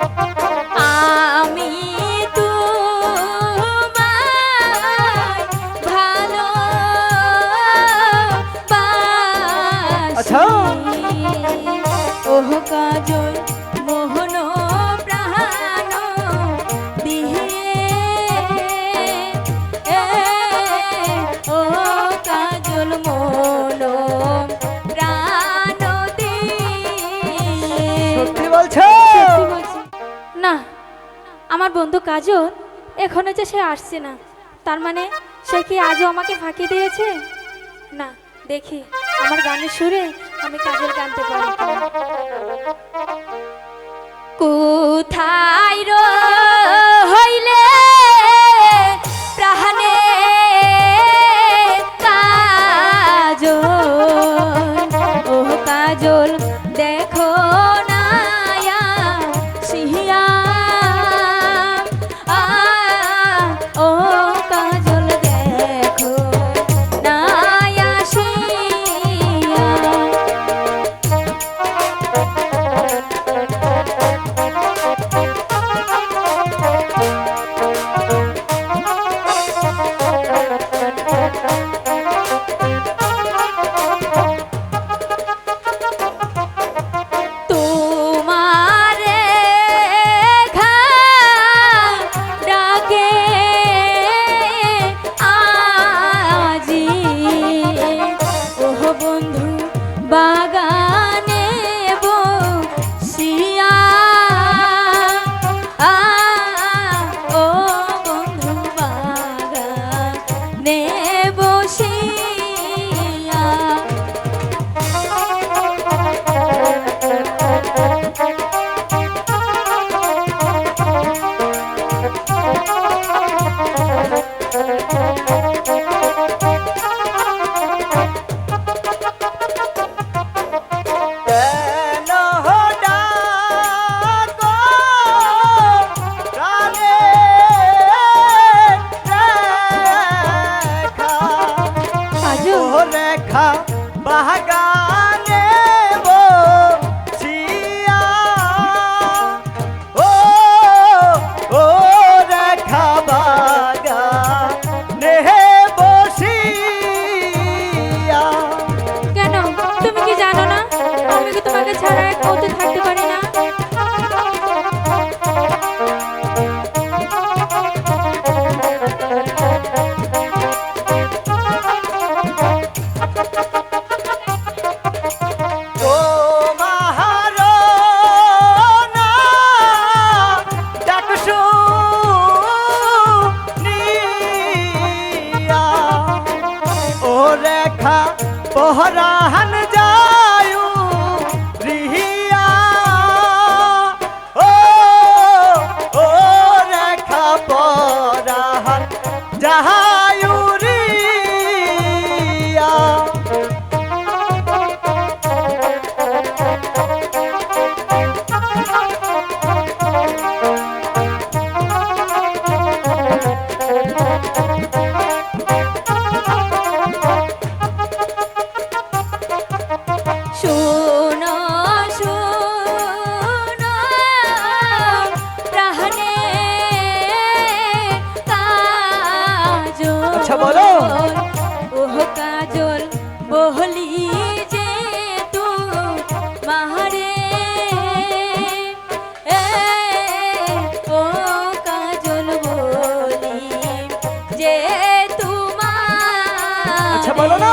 আমি আমার বন্ধু কাজল, এখনও যে সে আসছে না, তার মানে সে কি আজও আমাকে ফাঁকি দিয়েছে না, দেখি, আমার গানের সুরে আমি কাজল গানতে পারি। কোথায় কি তোমাকে ছাড়া এক মুহূর্তে থাকতে পারি না তোমার না আচ্ছা, বলো। ওহ কাজল বহলি যে তু মাহারে। ও কাজল বলি যে তোমার আচ্ছা বলো না।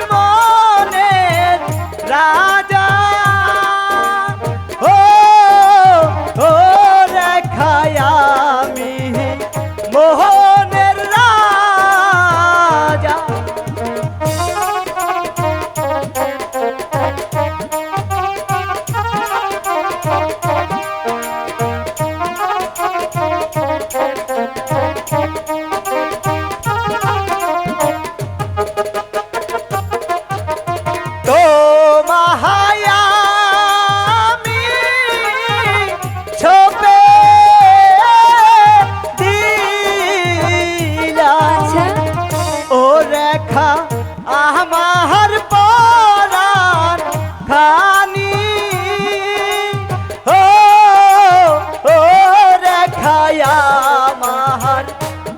রা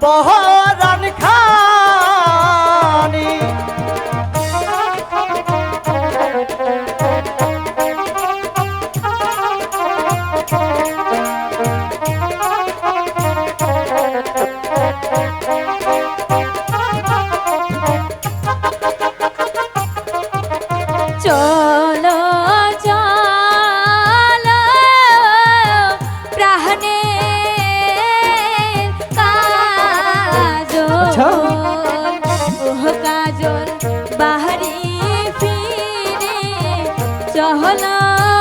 পহ না